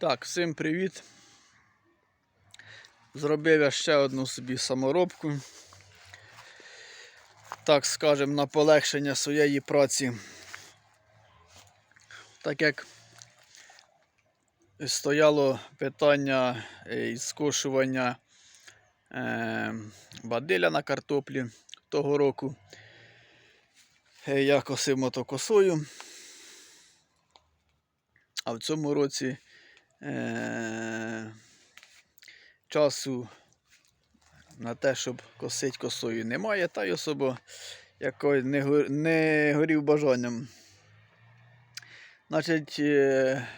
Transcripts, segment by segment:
Так, всім привіт. Зробив я ще одну собі саморобку. Так скажем, на полегшення своєї праці. Так як стояло питання е, скошування е, бадиля на картоплі того року. Е, Я косив мотокосою. А в цьому році е- часу на те, щоб косить косою немає, та й особо якось не, гор- не горів бажанням. Значить, е-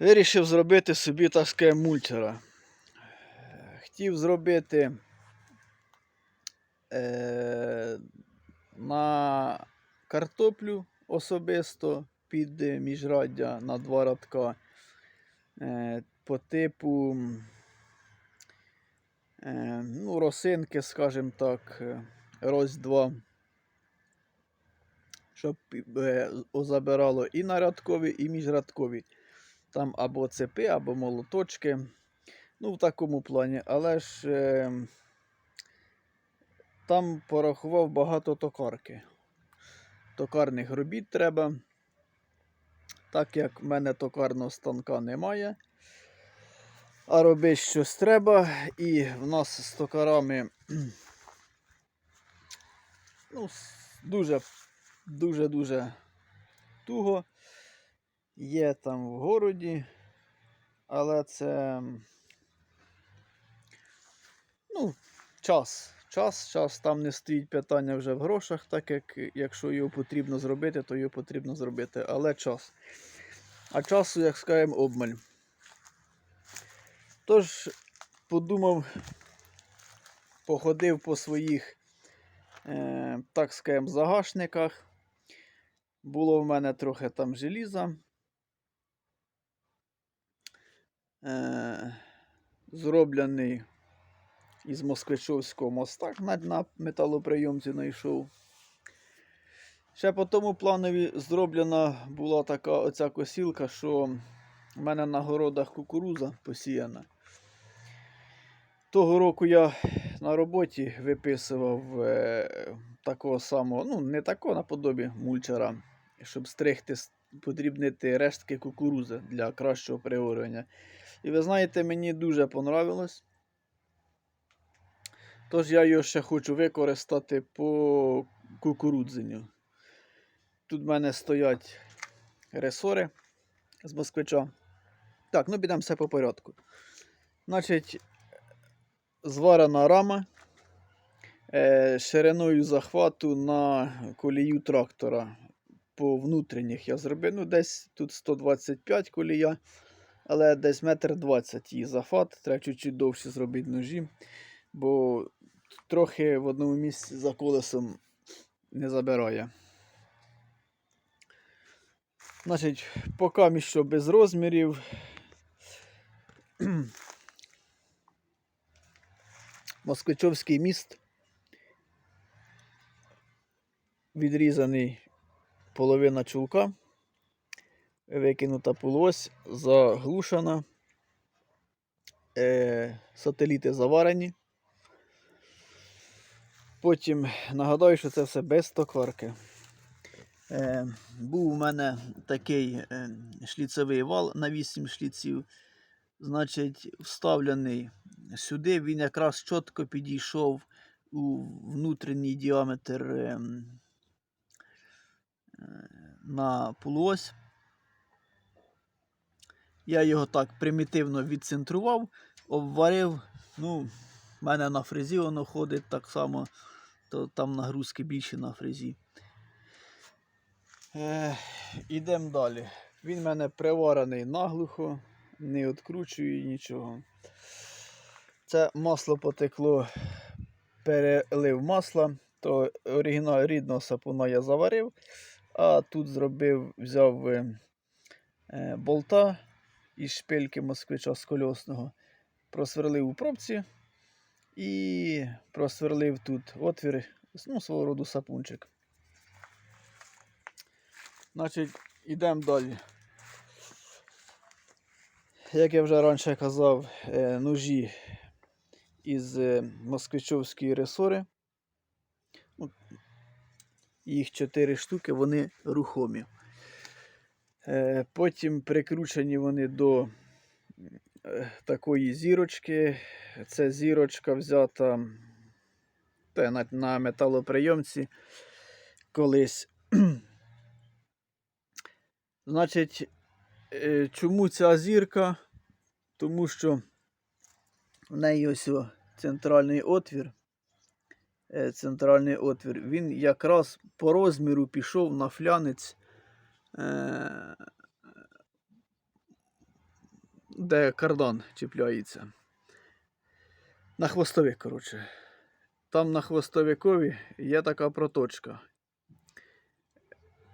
вирішив зробити собі так сказати, мульчера. Хотів зробити е- на картоплю особисто під е, міжраддя на два радка е, по типу е, ну, росинки, скажімо так, роз два. Щоб забирало і на рядкові, і міжрядкові. Там або цепи, або молоточки. Ну, в такому плані. Але ж е, там порахував багато токарки. Токарних робіт треба. Так як в мене токарного станка немає. А робити щось треба. І в нас з токарами ну, дуже дуже-дуже туго. Є там в городі, але це ну, час. Час, час там не стоїть питання вже в грошах, так як якщо його потрібно зробити, то його потрібно зробити. Але час. А часу, як скажемо, обмаль. Тож, подумав, походив по своїх, е, так скажемо, загашниках. Було в мене трохи там желіза. Е, зроблений із Москвичовського моста на, металоприйомці знайшов. Ще по тому планові зроблена була така оця косілка, що в мене на городах кукуруза посіяна. Того року я на роботі виписував е, такого самого, ну, не такого наподобі мульчера, щоб стригти, подрібнити рештки кукурузи для кращого приорювання. І ви знаєте, мені дуже понравилось. Тож я його ще хочу використати по кукурудзенню. Тут в мене стоять ресори з москвича. Так, ну підемо все по порядку. Значить, зварена рама е, шириною захвату на колію трактора. По внутрішніх я зробив. Ну, десь тут 125 колія, але десь метр 20 її захват. Треба чуть-чуть довше зробити ножі, бо трохи в одному місці за колесом не забирає. Значить, поки що без розмірів. Москвичовський міст. Відрізаний половина чулка. Викинута полось, заглушена. Е, сателіти заварені. Потім нагадаю, що це все без токарки. Е, був у мене такий е, шліцевий вал на 8 шліців. Значить, вставлений сюди, він якраз чітко підійшов у внутрішній діаметр е, е, на полуось. Я його так примітивно відцентрував, обварив. Ну, в мене на фрезі воно ходить так само, то там нагрузки більше на фрезі. Е, Ідемо далі. Він в мене приварений наглухо, не відкручую нічого. Це масло потекло, перелив масла, то оригінал рідного сапуна я заварив, а тут зробив, взяв е, е, болта із шпильки москвича з кольосного, просверлив у пробці і просверлив тут отвір, ну, свого роду сапунчик. Значить, йдемо далі. як я вже раніше казав, е, ножі із е, москвичовської ресори. Ну, Їх 4 штуки, вони рухомі. Е, Потім прикручені вони до такої зірочки. Це зірочка взята та, на, на металоприйомці колись. Значить, е, чому ця зірка? Тому що в неї ось центральний отвір. Е, Центральний отвір. Він якраз по розміру пішов на флянець, е, де кардан чіпляється. На хвостовик, коротше. Там на хвостовикові є така проточка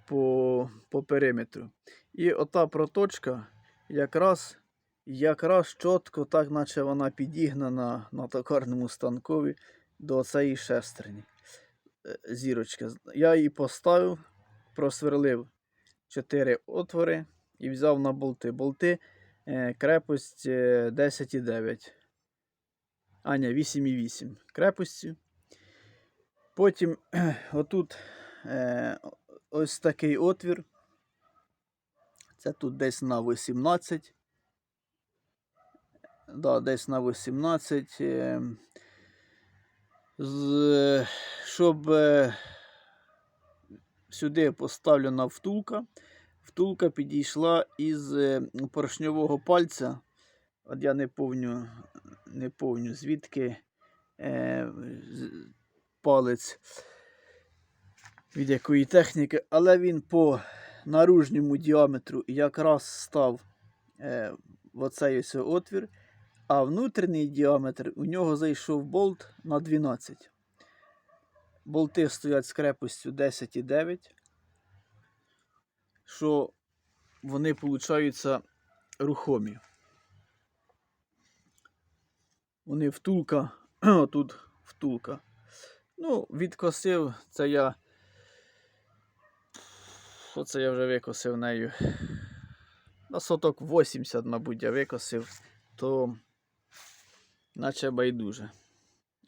по, по периметру. І ота проточка якраз, якраз чітко, так наче вона підігнана на токарному станкові до цієї шестерні. е, Зірочки. Я її поставив, просверлив 4 отвори і взяв на болти. Болти крепость е, 10,9. А, ні, 8,8 крепості. Потім отут е, ось такий отвір. Це тут десь на 18. Да, десь на 18. е, З, щоб е, сюди поставлена втулка. Втулка підійшла із е, поршньового пальця. От я не помню, не помню звідки е, палець від якої техніки, але він по наружньому діаметру якраз став е, в оцей ось отвір, а внутрішній діаметр у нього зайшов болт на 12. Болти стоять з крепостю 10,9, що вони получаються рухомі. Вони втулка, тут втулка. Ну, відкосив, це я. Оце я вже викосив нею. На соток 80, мабуть, я викосив, то наче байдуже.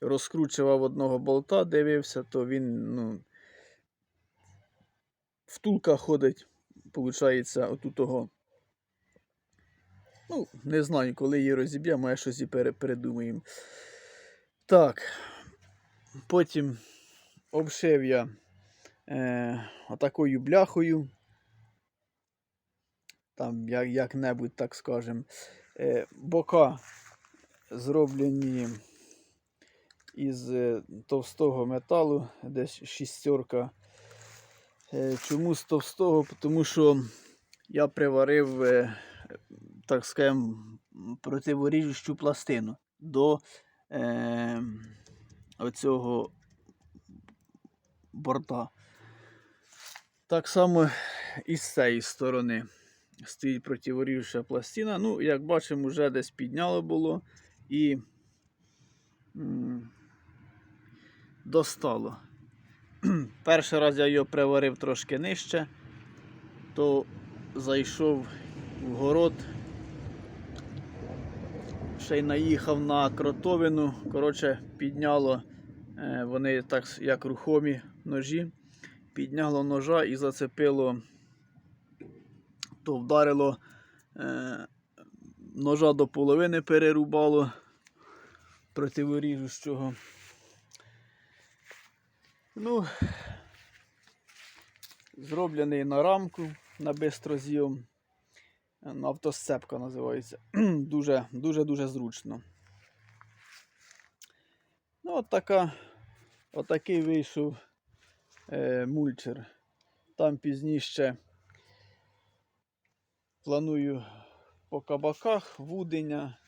Розкручував одного болта, дивився, то він, ну, втулка ходить, виходить, отут того. Ну, не знаю, коли її розіб'ємо, я щось і передумаємо. Так. Потім обшив я е, отакою бляхою. Там як, як-небудь, так скажем. Е, бока зроблені із е, товстого металу, десь шістерка. Е, чому з товстого? Тому що я приварив, е, так скажем, противоріжущу пластину до е, оцього борта. Так само і з цієї сторони стоїть противоріжуча пластина. Ну, як бачимо, вже десь підняло було і м, достало. Перший раз я його приварив трошки нижче, то зайшов в город, ще й наїхав на кротовину. Коротше, підняло е, вони так як рухомі ножі. Підняло ножа і зацепило, то вдарило е, ножа до половини перерубало противоріжущого. Ну, зроблений на рамку на бистрозйом. На автосцепка називається. Дуже дуже дуже зручно. Ну, от така, отакий вийшов е, мульчер. Там пізніше планую по кабаках вудення.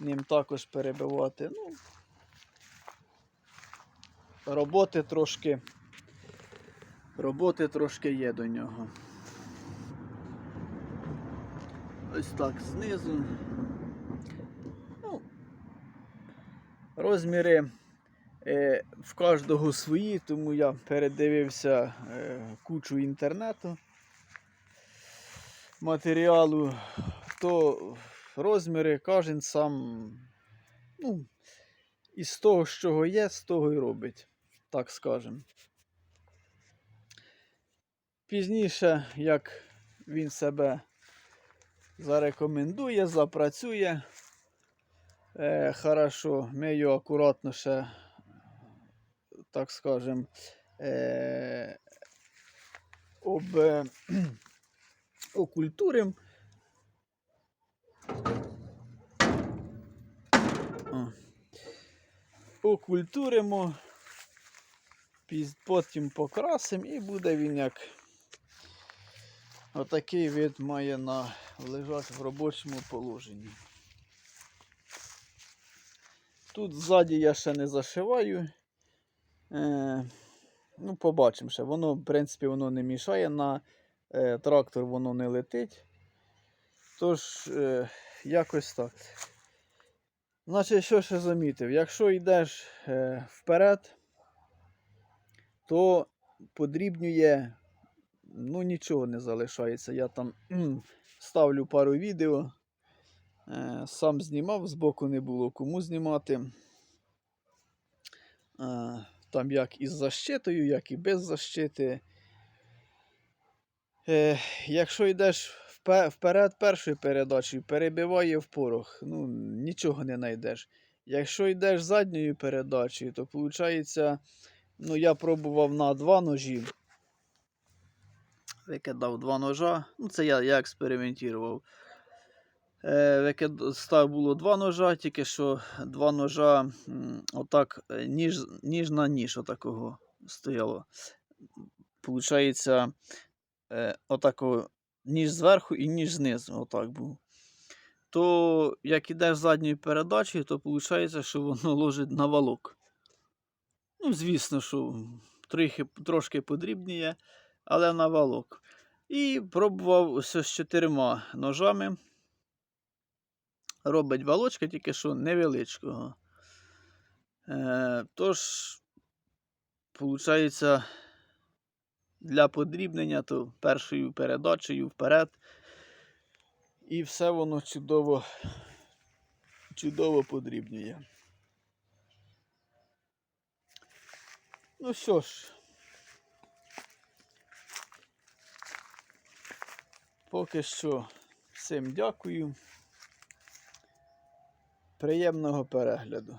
Ним також перебивати. Ну, роботи трошки. Роботи трошки є до нього. Ось так знизу. Ну, розміри е, в кожного свої, тому я передивився е, кучу інтернету матеріалу, то розміри кожен сам, ну, із того, що чого є, з того і робить, так скажемо. Пізніше, як він себе зарекомендує, запрацює. Е, хорошо, ми його акуратно ще, так скажем, е, об, е, окультурим. Окультуримо, потім покрасимо і буде він як отакий вид має на лежати в робочому положенні. Тут ззаді я ще не зашиваю. Е, ну, побачимо ще. Воно, в принципі, воно не мішає на е, трактор, воно не летить. Тож, е, якось так. Значить, що ще замітив? Якщо йдеш е, вперед, то подрібнює, ну нічого не залишається. Я там ставлю пару відео. Е, сам знімав, збоку не було кому знімати. Е, там як із защитою, як і без защити. Е, якщо йдеш вперед першою передачею, перебиває в порох, ну, нічого не знайдеш. Якщо йдеш задньою передачею, то виходить, ну, я пробував на два ножі. Викидав два ножа. Ну, це я, я експериментував. Е, викид... Став було два ножа, тільки що два ножа отак, е, ніж, ніж на ніж отакого стояло. Получається, е, отако, ніж зверху і ніж знизу, отак був. То як ідеш задньою передачею, то виходить, що воно ложить на валок. Ну, звісно, що трохи, трошки подрібніє, але на валок. І пробував ось з чотирма ножами. Робить валочка, тільки що невеличкого. Е, тож, виходить, для подрібнення, то першою передачею вперед. І все воно чудово, чудово подрібнює. Ну що ж, поки що всім дякую. Приємного перегляду.